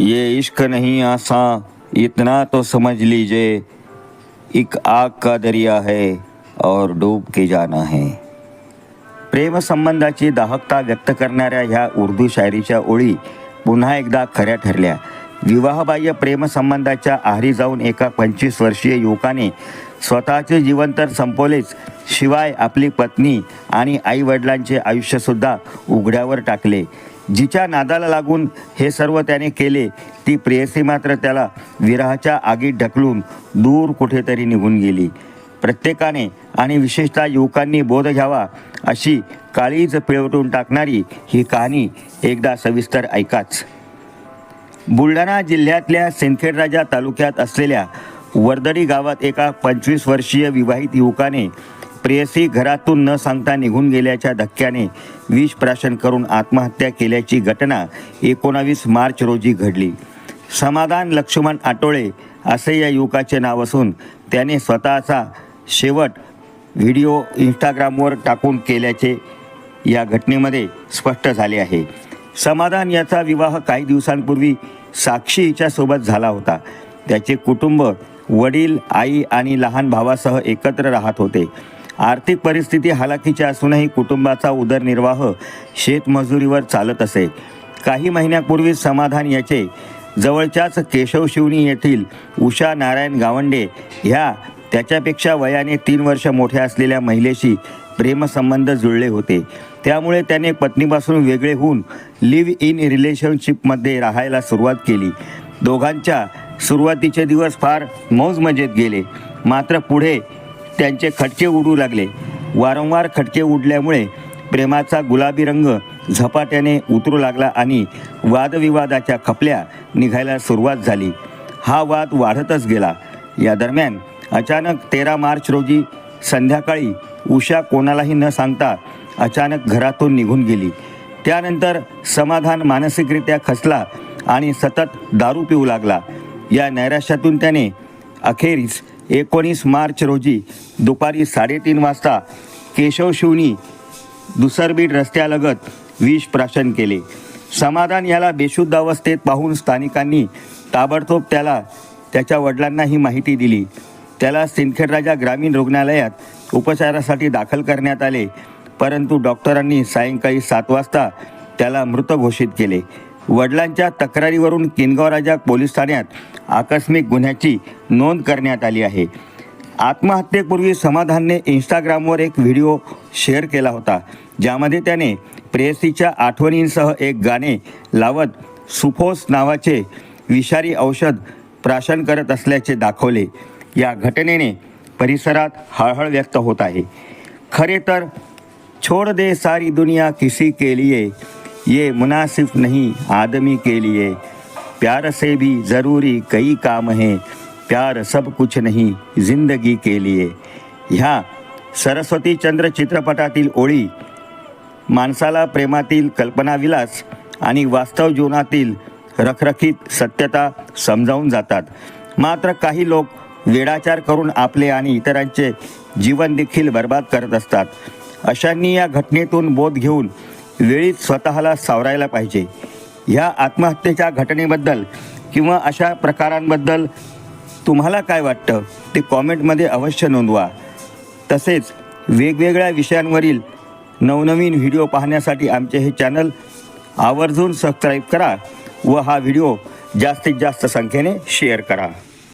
ये इश्क नहीं आसा इतना तो समझ लीजिए एक आग का दरिया है और डूब के जाना है। प्रेमसंबंधाची दाहकता व्यक्त करणाऱ्या ह्या उर्दू शायरीच्या ओळी पुन्हा एकदा खऱ्या ठरल्या. विवाहबाह्य प्रेमसंबंधाच्या आहारी जाऊन एका पंचवीस वर्षीय युवकाने स्वतःचे जीवन तर संपवलेच शिवाय आपली पत्नी आणि आई वडिलांचे आयुष्यसुद्धा उघड्यावर टाकले. जिच्या नादाला लागून हे सर्व त्याने केले ती प्रेयसी मात्र त्याला विराहाच्या आगीत ढकलून दूर कुठेतरी निघून गेली. प्रत्येकाने आणि विशेषतः युवकांनी बोध घ्यावा अशी काळीज पिळवटून टाकणारी ही कहाणी एकदा सविस्तर ऐकाच. बुलढाणा जिल्ह्यातल्या सिंदखेडराजा तालुक्यात असलेल्या वर्दडी गावात एका पंचवीस वर्षीय विवाहित युवकाने प्रेयसी घरातून न सांगता निघून गेल्याच्या धक्क्याने विष प्राशन करून आत्महत्या केल्याची घटना एकोणावीस मार्च रोजी घडली. समाधान लक्ष्मण आटोळे असे या युवकाचे नाव असून त्याने स्वतःचा शेवट व्हिडिओ इंस्टाग्रामवर टाकून केल्याचे या घटनेमध्ये स्पष्ट झाले आहे. समाधान याचा विवाह काही दिवसांपूर्वी साक्षी हिच्यासोबत झाला होता. त्याचे कुटुंब वडील आई आणि लहान भावासह एकत्र राहत होते. आर्थिक परिस्थिती हालाकीची असूनही कुटुंबाचा उदरनिर्वाह शेतमजुरीवर चालत असे. काही महिन्यापूर्वी समाधान याचे. जवळच्याच केशवशिवणी येथील उषा नारायण गावंडे ह्या त्याच्यापेक्षा वयाने तीन वर्ष मोठ्या असलेल्या महिलेशी प्रेमसंबंध जुळले होते. त्यामुळे त्याने पत्नीपासून वेगळे होऊन लिव्ह इन रिलेशनशिपमध्ये राहायला सुरुवात केली. दोघांच्या सुरुवातीचे दिवस फार मौज मजेत गेले. मात्र पुढे त्यांचे खटके उडू लागले. वारंवार खटके उडल्यामुळे प्रेमाचा गुलाबी रंग झपाट्याने उतरू लागला आणि वादविवादाच्या खपल्या निघायला सुरुवात झाली. हा वाद वाढतच गेला. या दरम्यान अचानक तेरा मार्च रोजी संध्याकाळी उषा कोणालाही न सांगता अचानक घरातून निघून गेली. त्यानंतर समाधान मानसिकरित्या खचला आणि सतत दारू पिऊ लागला. या नैराश्यातून त्याने अखेरीस एकोणीस मार्च रोजी दुपारी साडेतीन वाजता केशव शिवनी दुसरबीड रस्त्यालगत विष प्राशन केले. समाधान याला बेशुद्ध अवस्थेत पाहून स्थानिकांनी ताबडतोब त्याला त्याच्या वडिलांना ही माहिती दिली. त्याला सिंदखेडराजा ग्रामीण रुग्णालयात उपचारासाठी दाखल करण्यात आले परंतु डॉक्टरांनी सायंकाळी सात वाजता त्याला मृत घोषित केले. वडिलांच्या तक्रारीवरून किनगाव राजा पोलीस ठाण्यात आकस्मिक गुन्ह्याची नोंद करण्यात आली आहे. आत्महत्येपूर्वी समाधानने इंस्टाग्रामवर एक व्हिडिओ शेअर केला होता. ज्यामध्ये त्याने प्रेयसीच्या आठवणींसह एक गाणे लावत सुफोस नावाचे विषारी औषध प्राशन करत असल्याचे दाखवले. या घटनेने परिसरात हळहळ व्यक्त होत आहे. खरे तर छोड़ दे सारी दुनिया किसी के लिए. ये मुनासिब नहीं आदमी के लिए। प्यार से भी ज़रूरी कई काम हैं प्यार सब कुछ नाही जिंदगी केली आहे ह्या सरस्वती चंद्र चित्रपटातील ओळी माणसाला प्रेमातील कल्पनाविलास आणि वास्तव जीवनातील रखरखीत सत्यता समजावून जातात। मात्र काही लोक वेडाचार करून आपले आणि इतरांचे जीवन देखील बर्बाद करत असतात। अशांनी या घटनेतून बोध घेऊन वेळीच स्वतःला सावरायला पाहिजे. ह्या आत्महत्येच्या घटनेबद्दल किंवा अशा प्रकारांबद्दल तुम्हाला काय वाटतं ते कॉमेंटमध्ये अवश्य नोंदवा. तसेच वेगवेगळ्या विषयांवरील नवनवीन व्हिडिओ पाहण्यासाठी आमचे हे चॅनल आवर्जून सबस्क्राईब करा व हा व्हिडिओ जास्तीत जास्त संख्येने शेअर करा.